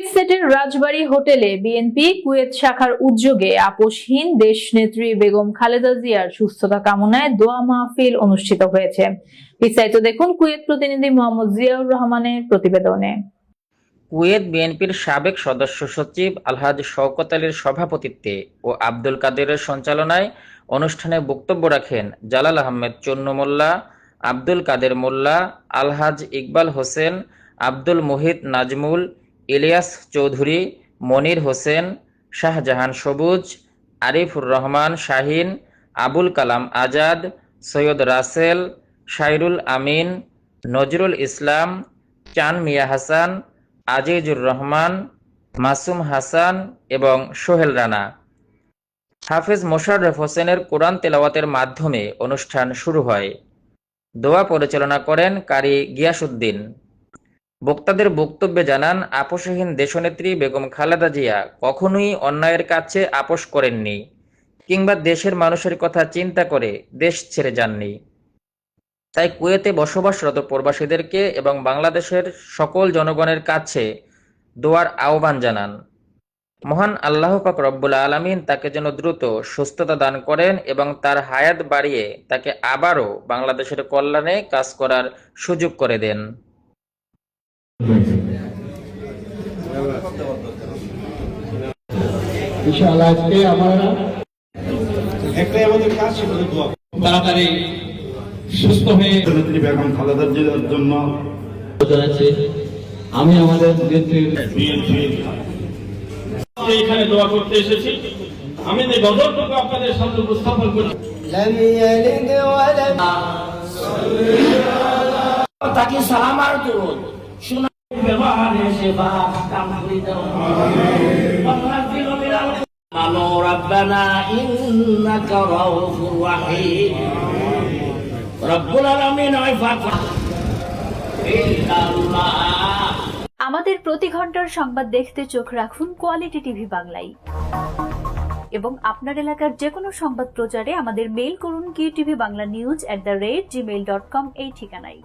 Kuwait সেটের রাজবাড়ী হোটেলে BNP Kuwait শাখার উদ্যোগে আপোষহীন দেশ নেত্রী বেগম খালেদা জিয়ার সুস্থতা কামনায় দোয়া মাহফিল অনুষ্ঠিত হয়েছে। বিস্তারিত দেখুন কুয়েত প্রতিনিধি মোহাম্মদ জিয়াউর রহমানের প্রতিবেদনে। কুয়েত বিএনপির সাবেক সদস্য সচিব আলহাজ শওকত আলীর সভাপতিত্বে ও আব্দুল কাদেরের সঞ্চালনায় অনুষ্ঠানে বক্তব্য রাখেন জালাল আহমেদ চন্নু মোল্লা, আব্দুল কাদের মোল্লা, আলহাজ ইকবাল হোসেন, আব্দুল মুহিত নাজমুল ইলিয়াস চৌধুরী, মনির হোসেন, শাহজাহান সবুজ, আরিফুর রহমান শাহিন, আবুল কালাম আজাদ, সৈয়দ রাসেল, শাইরুল আমিন, নজরুল ইসলাম, চান মিয়া হাসান, আজিজুর রহমান, মাসুম হাসান এবং সোহেল রানা। হাফেজ মোশাররফ হোসেনের কোরআন তেলাওয়াতের মাধ্যমে অনুষ্ঠান শুরু হয়। দোয়া পরিচালনা করেন কারি গিয়াসুদ্দিন বক্তাদের বক্তব্যে জানান, আপোষহীন দেশনেত্রী বেগম খালেদা জিয়া কখনোই অন্যায়ের কাছে আপোষ করেননি কিংবা দেশের মানুষের কথা চিন্তা করে দেশ ছেড়ে যাননি। তাই কুয়েতে বসবাসরত প্রবাসীদেরকে এবং বাংলাদেশের সকল জনগণের কাছে দোয়ার আহ্বান জানান। মহান আল্লাহ পাক রব্বুল আলমিন তাকে যেন দ্রুত সুস্থতা দান করেন এবং তার হায়াত বাড়িয়ে তাকে আবারও বাংলাদেশের কল্যাণে কাজ করার সুযোগ করে দেন। বিশাল আজকে আমরা একটাই আমাদের কাজ সেটা দোয়া। তাড়াতাড়ি সুস্থ হয়ে বেগম জন্য আমি আমাদের এখানে দোয়া করতে এসেছি। আমি যে আপনাদের সামনে উপস্থাপন তাকে সালাম আর আমাদের প্রতি ঘণ্টার সংবাদ দেখতে চোখ রাখুন কোয়ালিটি টিভি বাংলায়। এবং আপনার এলাকার যে কোনো সংবাদ প্রচারে আমাদের মেইল করুন Q TV Bangla news at the rate Gmail dot com এই ঠিকানায়।